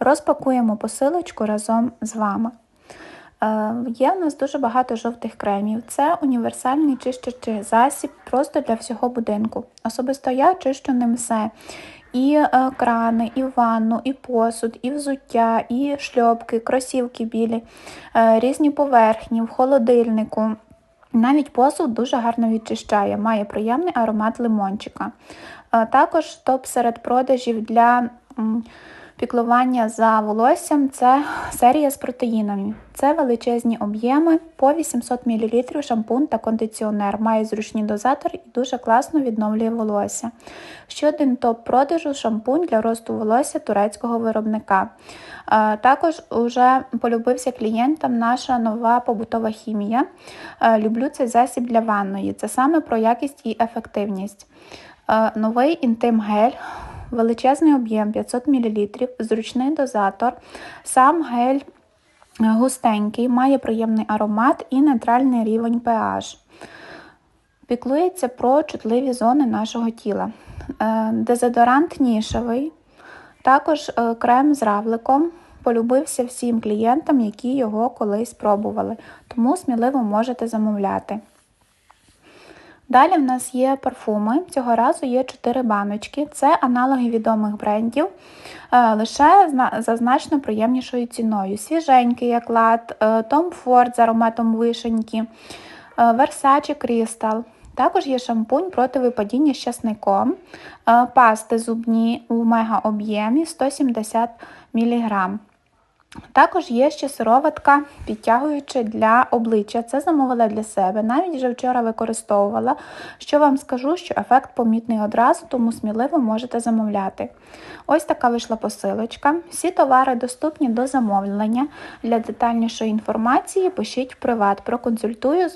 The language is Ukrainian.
Розпакуємо посилочку разом з вами. Е, Є у нас дуже багато жовтих кремів. Це універсальний чищачий засіб просто для всього будинку. Особисто я чищу ним все. І е, крани, і ванну, і посуд, і взуття, і шльопки, кросівки білі, е, різні поверхні в холодильнику. Навіть посуд дуже гарно відчищає, має приємний аромат лимончика. Також топ серед продажів для піклування за волоссям це серія з протеїнами. Це величезні об'єми по 800 мл шампунь та кондиціонер. Має зручний дозатор і дуже класно відновлює волосся. Ще один топ продажу шампунь для росту волосся турецького виробника. Е, Також вже полюбився клієнтам наша нова побутова хімія. Е, Люблю цей засіб для ванної. Це саме про якість і ефективність. Е, Новий інтим гель. Величезний об'єм 500 мл, зручний дозатор. Сам гель е, густенький, має приємний аромат і нейтральний рівень pH. Піклується про чутливі зони нашого тіла. Е, Дезодорант нішевий, також е, крем з равликом. Полюбився всім клієнтам, які його колись пробували, тому сміливо можете замовляти. Далі в нас є парфуми. Цього разу є 4 баночки. Це аналоги відомих брендів, е, лише за значно приємнішою ціною. Свіженький як лад, е, Tom Ford з ароматом вишеньки, е, Versace Crystal. Також є шампунь проти випадіння з часником, пасти зубні у мега-об'ємі 170 мг. Також є ще сироватка, підтягуюча для обличчя. Це замовила для себе. Навіть вже вчора використовувала. Що вам скажу, що ефект помітний одразу, тому сміливо можете замовляти. Ось така вийшла посилочка. Всі товари доступні до замовлення. Для детальнішої інформації пишіть в приват, проконсультую